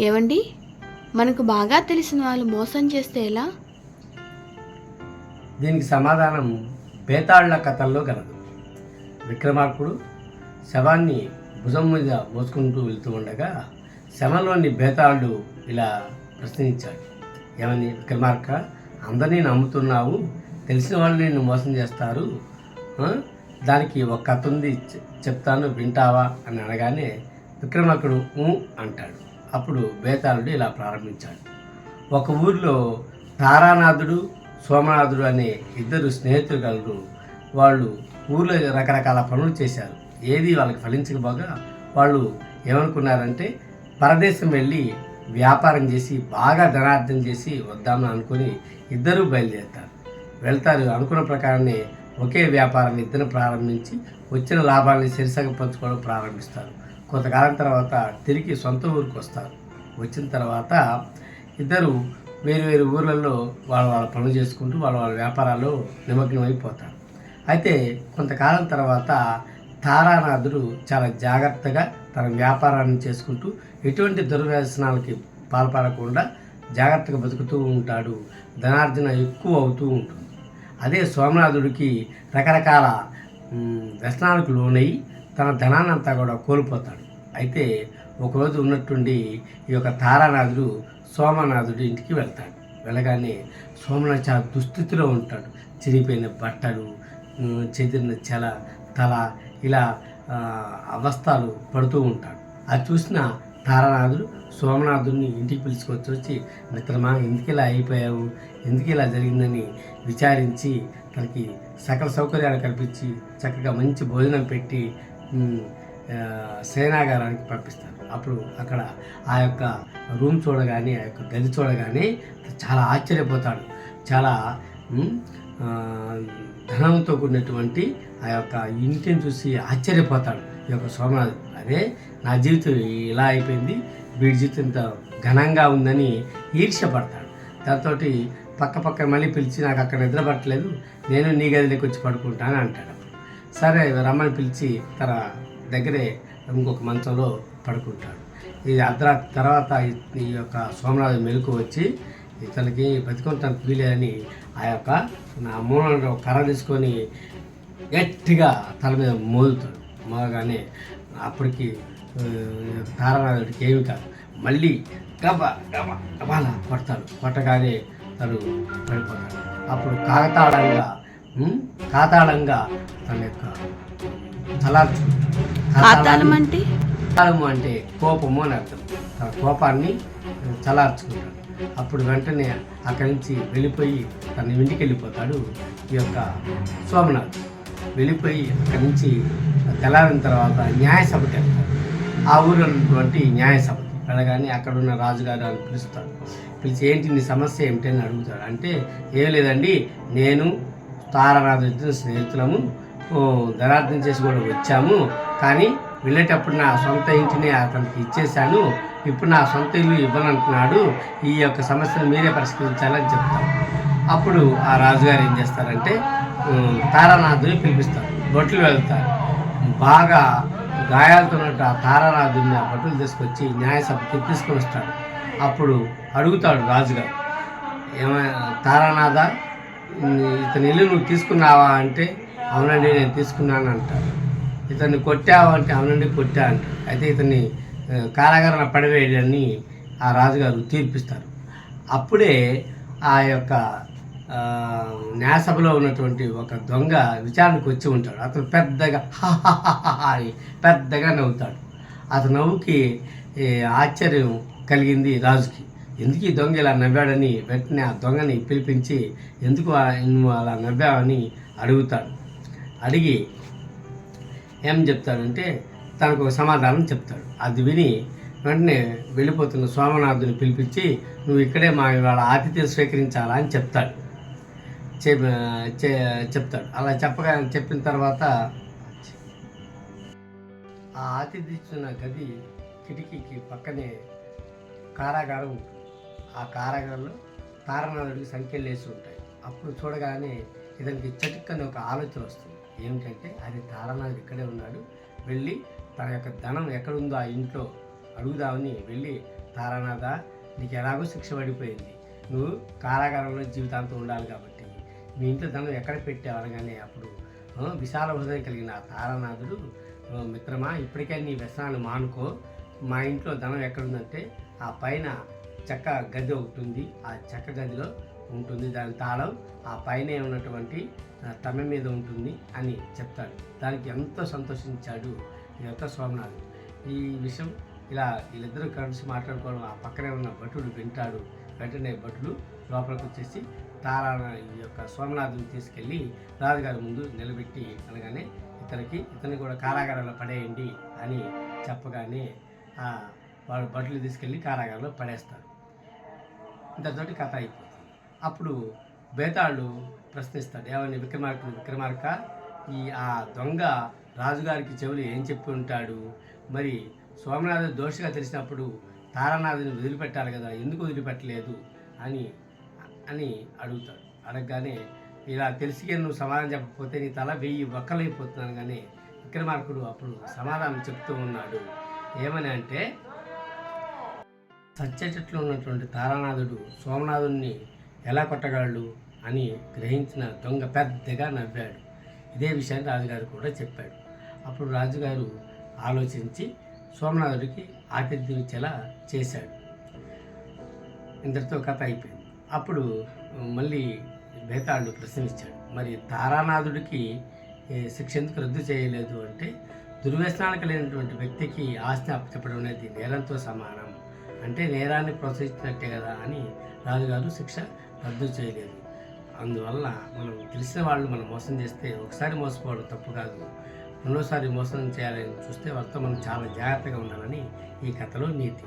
ఏవండి? మనకు బాగా తెలిసిన వాళ్ళు మోసం చేస్తే ఎలా? దీనికి సమాధానం బేతాళ్ళ కథల్లో కలదు విక్రమార్కుడు శవాన్ని భుజం మీద మోసుకుంటూ వెళ్తూ ఉండగా శవంలోని బేతాళుడు ఇలా ప్రశ్నించాడు. ఏమని విక్రమార్క అందరినీ నమ్ముతున్నావు? తెలిసిన వాళ్ళు నిన్ను మోసం చేస్తారు. దానికి ఒక కథ ఉంది చెప్తాను వింటావా? అని అనగానే విక్రమార్కుడు అంటాడు. అప్పుడు బేతాళుడు ఇలా ప్రారంభించాడు. ఒక ఊరిలో తారానాథుడు సోమనాథుడు అనే ఇద్దరు స్నేహితులు కలరు వాళ్ళు ఊర్లో రకరకాల పనులు చేశారు. ఏది వాళ్ళకి ఫలించకపోగా వాళ్ళు ఏమనుకున్నారంటే పరదేశం వెళ్ళి వ్యాపారం చేసి బాగా ధనార్థం చేసి వద్దామని అనుకుని ఇద్దరూ బయలుదేరుతారు. వెళ్తారు. అనుకున్న ప్రకారమే ఒకే వ్యాపారాన్ని ఇద్దరు ప్రారంభించి వచ్చిన లాభాలని సరిసగం పంచుకోవడం ప్రారంభిస్తారు. కొంతకాలం తర్వాత తిరిగి సొంత ఊరికి వస్తారు. వచ్చిన తర్వాత ఇద్దరు వేరు వేరు ఊర్లలో వాళ్ళ వాళ్ళ పనులు చేసుకుంటూ వాళ్ళ వాళ్ళ వ్యాపారాల్లో నిమగ్నం అయిపోతారు. అయితే కొంతకాలం తర్వాత తారానాథుడు చాలా జాగ్రత్తగా తన వ్యాపారాన్ని చేసుకుంటూ ఎటువంటి దుర్వ్యసనాలకి పాల్పడకుండా జాగ్రత్తగా బతుకుతూ ఉంటాడు. ధనార్జన ఎక్కువ అవుతూ ఉంటుంది. అదే సోమనాథుడికి రకరకాల వ్యసనాలకు లోనై తన ధనాన్ని అంతా కూడా కోల్పోతాడు. అయితే ఒకరోజు ఉన్నట్టుండి ఈ యొక్క తారానాథుడు సోమనాథుడి ఇంటికి వెళ్తాడు. వెళ్ళగానే సోమనాథ్ చాలా దుస్థితిలో ఉంటాడు. చిరిగిపోయిన బట్టలు చెదిరిన చెల తల ఇలా అవస్థలు పడుతూ ఉంటాడు. అది చూసిన తారానాథుడు సోమనాథుడిని ఇంటికి పిలుచుకొచ్చి వచ్చి మిత్రమా ఎందుకు ఇలా అయిపోయావు? ఎందుకు ఇలా జరిగిందని విచారించి తనకి సకల సౌకర్యాలు కల్పించి చక్కగా మంచి భోజనం పెట్టి సేనాగారానికి పంపిస్తారు. అప్పుడు అక్కడ ఆ యొక్క రూమ్ చూడగానే ఆ యొక్క గది చూడగానే చాలా ఆశ్చర్యపోతాడు. చాలా ధనంతో కూడినటువంటి ఆ యొక్క ఇంటిని చూసి ఆశ్చర్యపోతాడు ఈ యొక్క సోమనాథ్. అదే నా జీవితం ఇలా అయిపోయింది వీడి జీవితం ఇంత ఘనంగా ఉందని ఈర్ష్యపడతాడు. దాంతో పక్క పక్క మళ్ళీ పిలిచి నాకు అక్కడ నిద్రపట్టలేదు నేను నీ గదిలోకి వచ్చి పడుకుంటాను అంటాడు సరే రమ్మని పిలిచి తన దగ్గరే ఇంకొక మంచంలో పడుకుంటాడు. ఈ అర్ధరాత్రి తర్వాత ఈ- యొక్క సోమనాథ్ మెలకు వచ్చి ఇతనికి బతికొంటాను వీలేదని ఆ యొక్క నా మూలలో కర్ర తీసుకొని గట్టిగా తల మీద మోదుతాడు. మోగగానే అప్పటికి తారానాథుడికి ఏమి కాదు మళ్ళీ గబ గబ గబాలా కొడతాడు. కొట్టగానే తను పడిపోతాడు అప్పుడు కాకతాళంగా కాతాళంగా తన యొక్క తలార్చు పాతాళం అంటే? కాలము అంటే కోపము అని అర్థం. తన కోపాన్ని చలార్చుకుంటాడు. అప్పుడు వెంటనే అక్కడి నుంచి వెళ్ళిపోయి తన ఇంటికి వెళ్ళిపోతాడు ఈ యొక్క సోమనాథ్. వెళ్ళిపోయి అక్కడి నుంచి తెల్లారిన తర్వాత న్యాయసభకి వెళ్తాడు. ఆ ఊరు ఉన్నటువంటి న్యాయసభకి వెళ్ళగానే అక్కడ ఉన్న రాజుగారు అని పిలుస్తాడు పిలిచి ఏంటి నీ సమస్య ఏమిటి? అని అడుగుతాడు. అంటే ఏం లేదండి నేను తారనాథ ఇద్దరు స్నేహితులము దరార్థం ధనార్థం చేసి కూడా వచ్చాము. కానీ వెళ్ళేటప్పుడు నా సొంత ఇంటిని అతనికి ఇచ్చేశాను. ఇప్పుడు నా సొంత ఇల్లు ఇవ్వనంటున్నాడు ఈ యొక్క సమస్యను మీరే పరిష్కరించాలని చెప్తాను అప్పుడు ఆ రాజుగారు ఏం చేస్తారంటే తారానాథుని పిలిపిస్తారు. బొట్లు వెళ్తారు. బాగా గాయాలతోన్నట్టు ఆ తారానాథుని ఆ బొట్లు తీసుకొచ్చి న్యాయసభకి తీసుకొని వస్తాడు. అప్పుడు అడుగుతాడు రాజుగారు ఏమైనా తారానాథ ఇతని ఇల్లు నువ్వు తీసుకున్నావా అంటే అవునండి నేను తీసుకున్నాను అంటాడు ఇతన్ని కొట్టావంటే అవునండి కొట్టా అంటాడు అయితే ఇతన్ని కారాగారం కారాగారంలో ఆ రాజుగారు తీర్పిస్తారు. అప్పుడే ఆ యొక్క న్యాసభలో న్యాయసభలో ఉన్నటువంటి ఒక దొంగ విచారణకు వచ్చి ఉంటాడు. అతను పెద్దగా అని పెద్దగా నవ్వుతాడు. అతను నవ్వుకి ఆశ్చర్యం కలిగింది రాజుకి. ఎందుకు ఈ దొంగ ఇలా నవ్వాడని? వెంటనే ఆ దొంగని పిలిపించి ఎందుకు నువ్వు అలా నవ్వావని? అడుగుతాడు. అడిగి ఏం చెప్తాడంటే తనకు ఒక సమాధానం చెప్తాడు. అది విని వెంటనే వెళ్ళిపోతున్న సోమనాథుని పిలిపించి నువ్వు ఇక్కడే మా ఇవాళ ఆతిథ్యం స్వీకరించాలా? అని చెప్తాడు. చెప్ చెప్తాడు. అలా చెప్పగా చెప్పిన తర్వాత ఆ ఆతిథ్యిస్తున్న గది కిటికీకి పక్కనే కారాగారం ఉంటుంది. ఆ కారాగారంలో తారనాథుడికి సంఖ్యలు వేసి ఉంటాయి. అప్పుడు చూడగానే ఇతనికి చటుక్కని ఒక ఆలోచన వస్తుంది. ఏమిటంటే అది తారనాథ్ ఇక్కడే ఉన్నాడు. వెళ్ళి తన యొక్క ధనం ఎక్కడుందో ఆ ఇంట్లో అడుగుదామని వెళ్ళి తారానాథ నీకు ఎలాగో శిక్ష పడిపోయింది. నువ్వు కారాగారంలో జీవితాంతం ఉండాలి కాబట్టి మీ ఇంట్లో ధనం ఎక్కడ పెట్టావు? అనగానే అప్పుడు విశాల హృదయం కలిగిన ఆ తారానాథుడు మిత్రమా ఇప్పటికే నీ వ్యసనాన్ని మానుకో. మా ఇంట్లో ధనం ఎక్కడుందంటే ఆ పైన చెక్క గది ఒకటి ఉంది ఆ చెక్క గదిలో ఉంటుంది. దాని తాళం ఆ పైన ఉన్నటువంటి తమ మీద ఉంటుంది అని చెప్తాడు. దానికి ఎంతో సంతోషించాడు ఈ యొక్క సోమనాథ్ ఈ విషయం ఇలా వీళ్ళిద్దరూ కలిసి మాట్లాడుకోవడం ఆ పక్కనే ఉన్న భటుడు వింటాడు. వెంటనే భటుడు లోపలికి వచ్చేసి తారా ఈ యొక్క సోమనాథుని తీసుకెళ్ళి రాజుగారి ముందు నిలబెట్టి అనగానే ఇతనికి ఇతన్ని కూడా కారాగారంలో పడేయండి అని చెప్పగానే వాళ్ళు బట్టలు తీసుకెళ్ళి కారాగారంలో పడేస్తారు. ఇంతతోటి కథ అయిపోతుంది. అప్పుడు బేతాళ్ళు ప్రశ్నిస్తాడు ఏమని విక్రమార్కుడు విక్రమార్క ఈ ఆ దొంగ రాజుగారికి చెవులు ఏం చెప్పి ఉంటాడు? మరి సోమనాథ దోషిగా తెలిసినప్పుడు తారానాథుని వదిలిపెట్టాలి కదా ఎందుకు వదిలిపెట్టలేదు? అని అని అడుగుతాడు. అడగగానే ఇలా తెలిసి నువ్వు సమాధానం చెప్పకపోతే నీ తల వెయ్యి ఒక్కలైపోతున్నాను కానీ విక్రమార్కుడు అప్పుడు సమాధానం చెప్తూ ఉన్నాడు. ఏమని అంటే సత్యచెట్లో ఉన్నటువంటి తారానాథుడు సోమనాథుణ్ణి ఎలా కొట్టగలడు అని గ్రహించిన దొంగ పెద్దగా నవ్వాడు. ఇదే విషయాన్ని రాజుగారు కూడా చెప్పాడు. అప్పుడు రాజుగారు ఆలోచించి సోమనాథుడికి ఆతిథ్యం ఇచ్చేలా చేశాడు. ఇంతటితో కథ అయిపోయింది. అప్పుడు మళ్ళీ బేతాళుడు ప్రశ్నించాడు. మరి తారానాథుడికి శిక్ష ఎందుకు రద్దు చేయలేదు అంటే దుర్వ్యసనాలు కలిగినటువంటి వ్యక్తికి ఆస్తి అప్పచెప్పడం అనేది నేరంతో సమానం. అంటే నేరాన్ని ప్రోత్సహించినట్టే కదా అని రాజుగారు శిక్ష రద్దు చేయలేదు. అందువల్ల మనం తెలిసిన వాళ్ళు మనం మోసం చేస్తే ఒకసారి మోసపోవడం తప్పు కాదు. రెండోసారి మోసం చేయాలని చూస్తే వాళ్ళతో మనం చాలా జాగ్రత్తగా ఉండాలని ఈ కథలో నీతి.